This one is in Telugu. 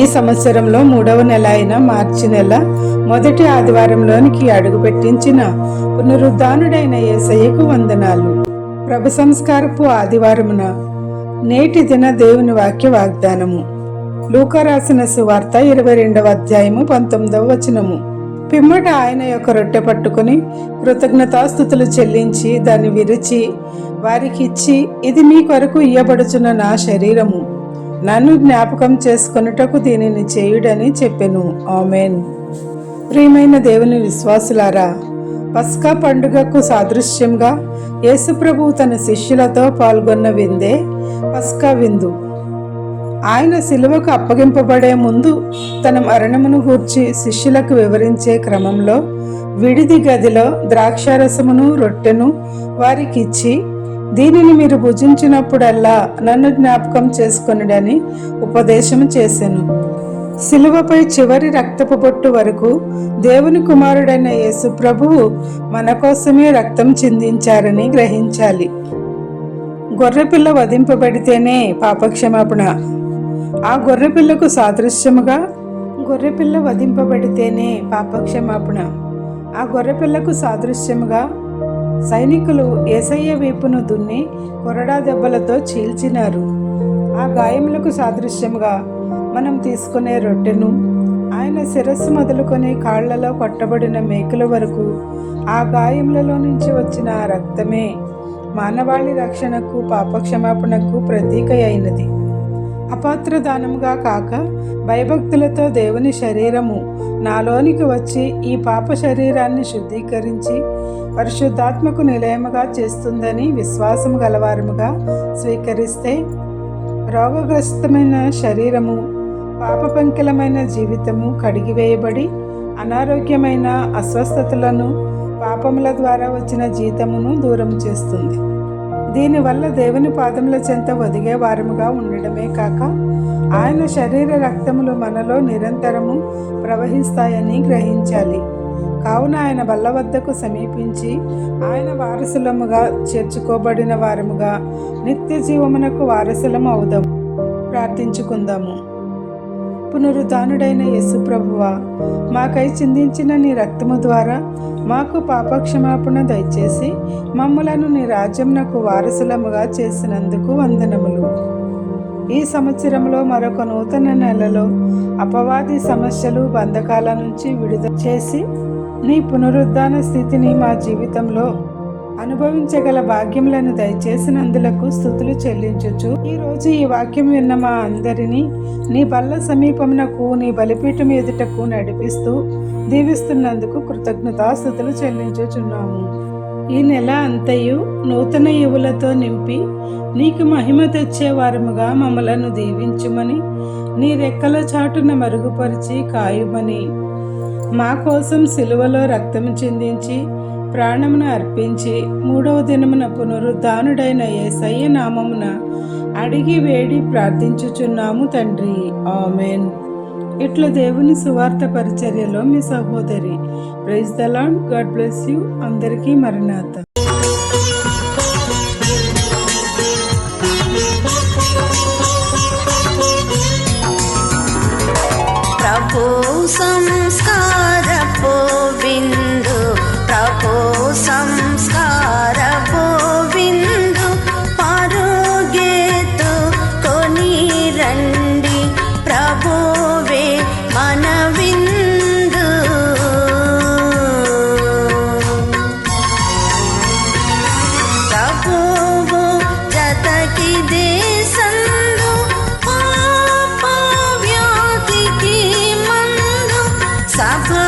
ఈ సంవత్సరంలో మూడవ నెల అయిన మార్చి నెల మొదటి ఆదివారంలోనికి అడుగు పెట్టించిన పునరుద్ధానుడైన యేసయ్యకు వందనాలు. ప్రభు సంస్కారపు ఆదివారమున నేటి దిన దేవుని వాక్య వాగ్దానము. లూక రాసిన సువార్త ఇరవై రెండవ అధ్యాయము పంతొమ్మిదవ వచనము. పిమ్మట ఆయన యొక్క రొట్టె పట్టుకుని కృతజ్ఞతాస్థుతులు చెల్లించి దాన్ని విరిచి వారికి ఇచ్చి ఇది మీ కొరకు ఇయ్యబడుచున్న నా శరీరము. నన్ను జ్ఞాపకం చేసుకొనుటకు దీనిని చేయుడని చెప్పెను. ఆమెన్. ప్రియమైన దేవుని విశ్వాసులారా పస్కా పండుగకు సాదృశ్యంగా యేసుప్రభు తన శిష్యులతో పాల్గొన్న విందే పస్కా విందు. ఆయన సిలువకు అప్పగింపబడే ముందు తన మరణమును గూర్చి శిష్యులకు వివరించే క్రమంలో విడిది గదిలో ద్రాక్షారసమును రొట్టెను వారికిచ్చి దీనిని మీరు భుజించినప్పుడల్లా నన్ను జ్ఞాపకం చేసుకొనుడని ఉపదేశం చేశాను సిలువపై చివరి రక్తపు బొట్టు వరకు దేవుని కుమారుడైన యేసు ప్రభువు మన కోసమే రక్తం చిందించారని గ్రహించాలి. గొర్రెపిల్ల వధింపబడితేనే పాపక్షమాపణ. ఆ గొర్రెపిల్లకు సాదృశ్యముగా గొర్రెపిల్ల వధింపబడితేనే పాపక్షమాపణ. ఆ గొర్రెపిల్లకు సాదృశ్యముగా సైనికులు ఏసయ్య వీపును దున్ని కొరడా దెబ్బలతో చీల్చినారు. ఆ గాయములకు సాదృశ్యముగా మనం తీసుకునే రొట్టెను ఆయన శిరస్సు మొదలుకొని కాళ్ళలో కొట్టబడిన మేకుల వరకు ఆ గాయములలో నుంచి వచ్చిన రక్తమే మానవాళి రక్షణకు పాపక్షమాపణకు ప్రతీక అయినది. అపాత్ర దానముగా కాక భయభక్తులతో దేవుని శరీరము నాలోనికి వచ్చి ఈ పాప శరీరాన్ని శుద్ధీకరించి పరిశుద్ధాత్మకు నిలయముగా చేస్తుందని విశ్వాసము గలవారముగా స్వీకరిస్తే రోగగ్రస్తమైన శరీరము పాపపంకిలమైన జీవితము కడిగివేయబడి అనారోగ్యమైన అస్వస్థతలను పాపముల ద్వారా వచ్చిన జీతమును దూరం చేస్తుంది. దీనివల్ల దేవుని పాదముల చెంత ఒదిగే వారముగా ఉండడమే కాక ఆయన శరీర రక్తములు మనలో నిరంతరము ప్రవహిస్తాయని గ్రహించాలి. కావున ఆయన బల్ల వద్దకు సమీపించి ఆయన వారసులముగా చేర్చుకోబడిన వారముగా నిత్య జీవమునకు వారసులము అవుదాం. ప్రార్థించుకుందాము. పునరుద్ధానుడైన యేసు ప్రభువా మాకై చిందించిన నీ రక్తము ద్వారా మాకు పాపక్షమాపణ దయచేసి మమ్మలను నీ రాజ్యంనకు వారసులముగా చేసినందుకు వందనములు. ఈ సంవత్సరంలో మరొక నూతన నెలలో అపవాది సమస్యలు బంధకాల నుంచి విడుదల చేసి నీ పునరుద్ధాన స్థితిని మా జీవితంలో అనుభవించగల భాగ్యములను దయచేసినందులకు స్థుతులు చెల్లించుచు. ఈరోజు ఈ వాక్యం విన్న మా అందరినీ నీ బల్ల సమీపమునకు నీ బలిపీఠం ఎదుటకు నడిపిస్తూ దీవిస్తున్నందుకు కృతజ్ఞతాస్థుతులు చెల్లించుచున్నాము. ఈ నెల అంతయు నూతన యువులతో నింపి నీకు మహిమ తెచ్చేవారముగా మమ్మలను దీవించుమని నీ రెక్కల చాటున మరుగుపరిచి కాయుమని. మా కోసం సిలువలో రక్తము చిందించి ప్రాణమును అర్పించి మూడవ దినమున పునరుద్ధానుడైన ఏసయ్య నామమున అడిగి వేడి ప్రార్థించుచున్నాము తండ్రి. ఆమెన్. ఇట్లా దేవుని సువార్త పరిచర్యలో మీ సహోదరి praise the Lord God bless you. అందరికీ మరణాత I've